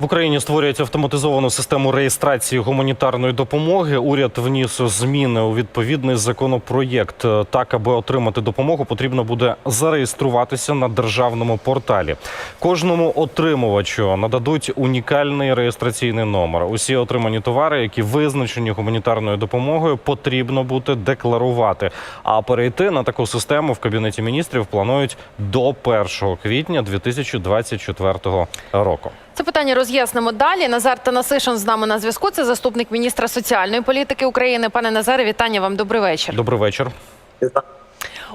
В Україні створюють автоматизовану систему реєстрації гуманітарної допомоги. Уряд вніс зміни у відповідний законопроєкт. Так, аби отримати допомогу, потрібно буде зареєструватися на державному порталі. Кожному отримувачу нададуть унікальний реєстраційний номер. Усі отримані товари, які визначені гуманітарною допомогою, потрібно буде декларувати. А перейти на таку систему в кабінеті міністрів планують до 1 квітня 2024 року. Це питання роз'яснимо далі. Назар Танасишин з нами на зв'язку. Це заступник міністра соціальної політики України. Пане Назаре, вітання вам. Добрий вечір. Добрий вечір.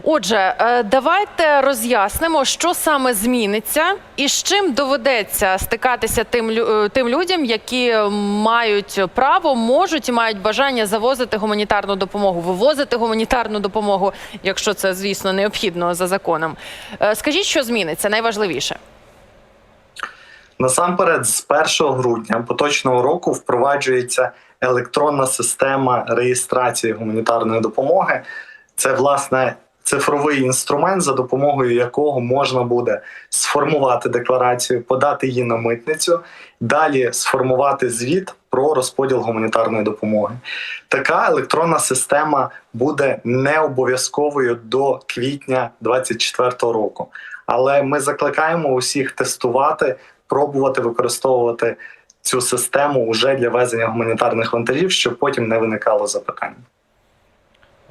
Отже, е, давайте роз'яснимо, що саме зміниться і з чим доведеться стикатися тим е, тим людям, які мають право, можуть і мають бажання завозити гуманітарну допомогу, вивозити гуманітарну допомогу, якщо це звісно необхідно за законом. Е, Скажіть, що зміниться найважливіше. Насамперед, з 1 грудня поточного року впроваджується електронна система реєстрації гуманітарної допомоги. Це власне цифровий інструмент, за допомогою якого можна буде сформувати декларацію, подати її на митницю, далі сформувати звіт про розподіл гуманітарної допомоги. Така електронна система буде не обов'язковою до квітня 2024 року. Але ми закликаємо усіх тестувати, пробувати використовувати цю систему вже для везення гуманітарних вантажів, щоб потім не виникало запитань.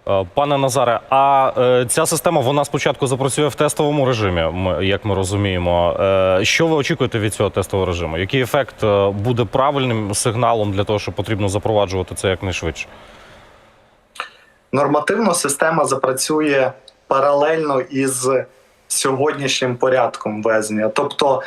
Е, Пане Назаре, а е, ця система вона спочатку запрацює в тестовому режимі, ми- як ми розуміємо. Е, Що ви очікуєте від цього тестового режиму? Який ефект е, буде правильним сигналом для того, що потрібно запроваджувати це якнайшвидше? Нормативно система запрацює паралельно із сьогоднішнім порядком везення. Тобто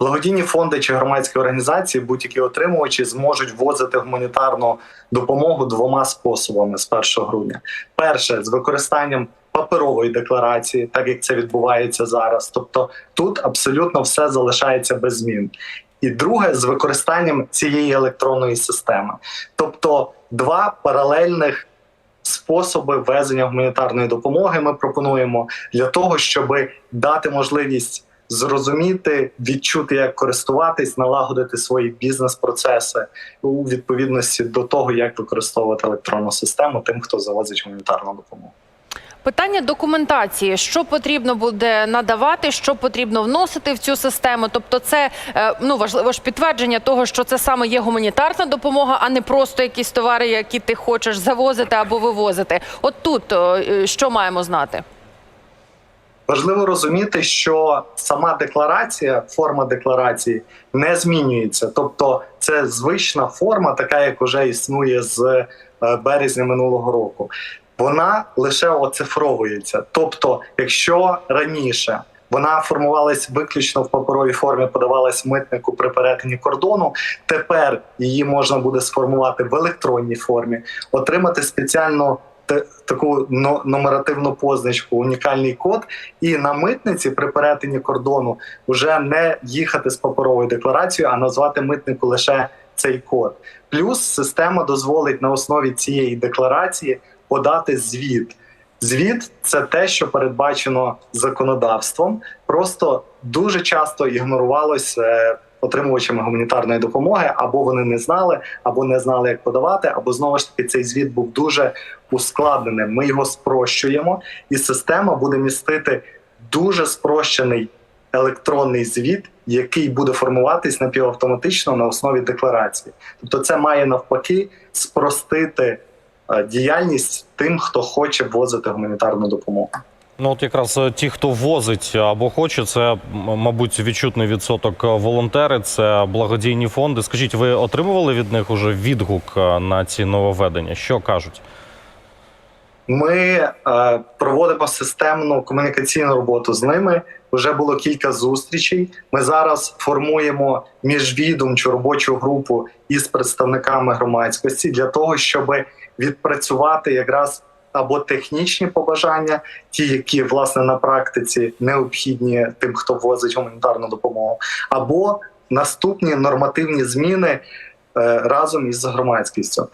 благодійні фонди чи громадські організації, будь-які отримувачі, зможуть ввозити гуманітарну допомогу двома способами з 1 грудня. Перше з використанням паперової декларації, так як це відбувається зараз. Тобто тут абсолютно все залишається без змін. І друге з використанням цієї електронної системи, тобто два паралельних способи ввезення гуманітарної допомоги ми пропонуємо для того, щоб дати можливість зрозуміти, відчути, як користуватись, налагодити свої бізнес-процеси у відповідності до того, як використовувати електронну систему тим, хто завозить гуманітарну допомогу. Питання документації, що потрібно буде надавати, що потрібно вносити в цю систему. Тобто, це е, ну важливо ж підтвердження того, що це саме є гуманітарна допомога, а не просто якісь товари, які ти хочеш завозити або вивозити. От тут е, що маємо знати? Важливо розуміти, що сама декларація, форма декларації не змінюється. Тобто, це звична форма, така як вже існує з е, березня минулого року. Вона лише оцифровується. Тобто, якщо раніше вона формувалась виключно в паперовій формі, подавалась митнику при перетині кордону. Тепер її можна буде сформувати в електронній формі, отримати спеціальну те- таку номеративну позначку, унікальний код, і на митниці при перетині кордону вже не їхати з паперовою декларацією, а назвати митнику лише цей код. Плюс система дозволить на основі цієї декларації подати звіт. Звіт це те, що передбачено законодавством, просто дуже часто ігнорувалось е, отримувачами гуманітарної допомоги, або вони не знали, або не знали, як подавати, або знову ж таки цей звіт був дуже ускладненим. Ми його спрощуємо, і система буде містити дуже спрощений електронний звіт, який буде формуватись напівавтоматично на основі декларації. Тобто, це має навпаки спростити е, діяльність тим, хто хоче ввозити гуманітарну допомогу. Ну, от якраз е, ті, хто возить або хоче, це, мабуть, відчутний відсоток е, волонтери, це благодійні фонди. Скажіть, ви отримували від них уже відгук е, на ці нововведення? Що кажуть? Ми е, проводимо системну комунікаційну роботу з ними. Вже було кілька зустрічей. Ми зараз формуємо міжвідомчу робочу групу із представниками громадськості для того, щоб відпрацювати якраз або технічні побажання, ті, які власне на практиці необхідні тим, хто возить гуманітарну допомогу, або наступні нормативні зміни е, разом із громадськістю.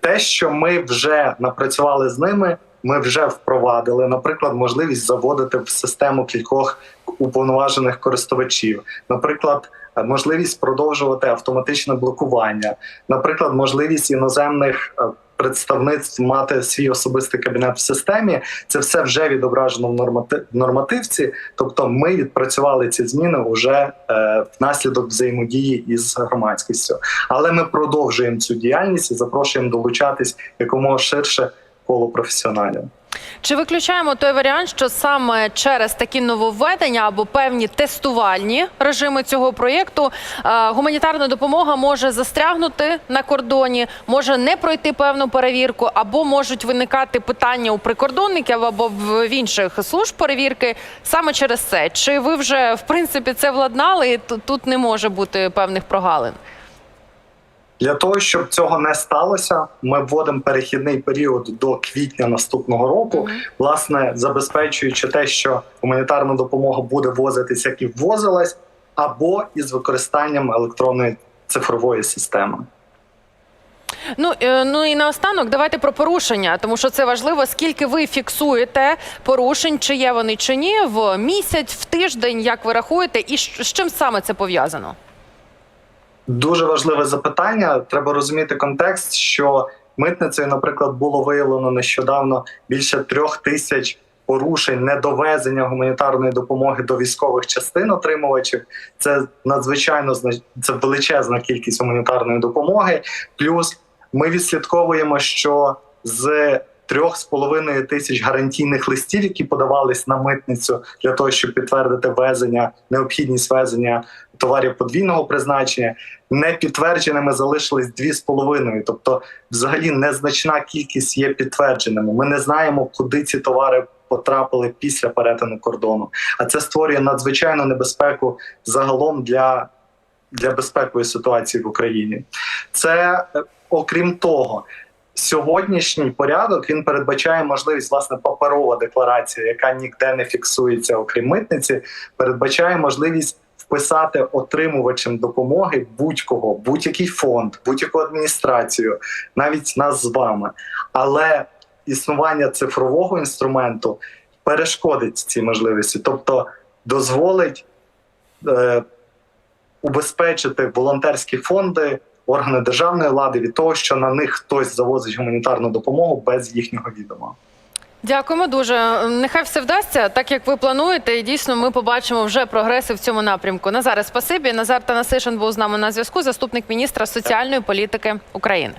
Те, що ми вже напрацювали з ними, ми вже впровадили, наприклад, можливість заводити в систему кількох уповноважених користувачів, наприклад, е, можливість продовжувати автоматичне блокування, наприклад, можливість іноземних е, представництв мати свій особистий кабінет в системі. Це все вже відображено в нормати- нормативці. Тобто, ми відпрацювали ці зміни вже е, внаслідок взаємодії із громадськістю. Але ми продовжуємо цю діяльність і запрошуємо долучатись якомога ширше коло професіоналів. Чи виключаємо той варіант, що саме через такі нововведення або певні тестувальні режими цього проєкту е, гуманітарна допомога може застрягнути на кордоні, може не пройти певну перевірку, або можуть виникати питання у прикордонників або в інших служб перевірки саме через це? Чи ви вже в принципі це владнали? і Тут не може бути певних прогалин? Для того щоб цього не сталося, ми вводимо перехідний період до квітня наступного року, Мгм. власне забезпечуючи те, що гуманітарна допомога буде возитися, як і ввозилась, або із використанням електронної цифрової системи. Ну, е, ну і наостанок давайте про порушення, тому що це важливо. Скільки ви фіксуєте порушень, чи є вони чи ні, в місяць, в тиждень, як ви рахуєте, і з чим саме це пов'язано? Дуже важливе запитання. Треба розуміти контекст, що митницею, наприклад, було виявлено нещодавно більше трьох тисяч порушень недовезення гуманітарної допомоги до військових частин отримувачів. Це надзвичайно це величезна кількість гуманітарної допомоги. Плюс ми відслідковуємо, що з трьох з половиною тисяч гарантійних листів, які подавались на митницю для того, щоб підтвердити везення, необхідність везення товарів подвійного призначення, непідтвердженими залишились дві з половиною. Тобто, взагалі незначна кількість є підтвердженими. Ми не знаємо, куди ці товари потрапили після перетину кордону. А це створює надзвичайну небезпеку загалом для, для безпекової ситуації в Україні. Це е, окрім того. Сьогоднішній порядок він передбачає можливість власне паперова декларація, яка ніде не фіксується, окрім митниці, передбачає можливість вписати отримувачем допомоги будь-кого, будь-який фонд, будь-яку адміністрацію, навіть нас з вами. Але існування цифрового інструменту перешкодить цій можливості, тобто дозволить е, убезпечити волонтерські фонди, органи державної влади від того, що на них хтось завозить гуманітарну допомогу без їхнього відома. Дякуємо дуже. Нехай все вдасться, так як ви плануєте, і дійсно ми побачимо вже прогреси в цьому напрямку. Назаре, спасибі. Назар Танасишин був з нами на зв'язку, заступник міністра соціальної політики України.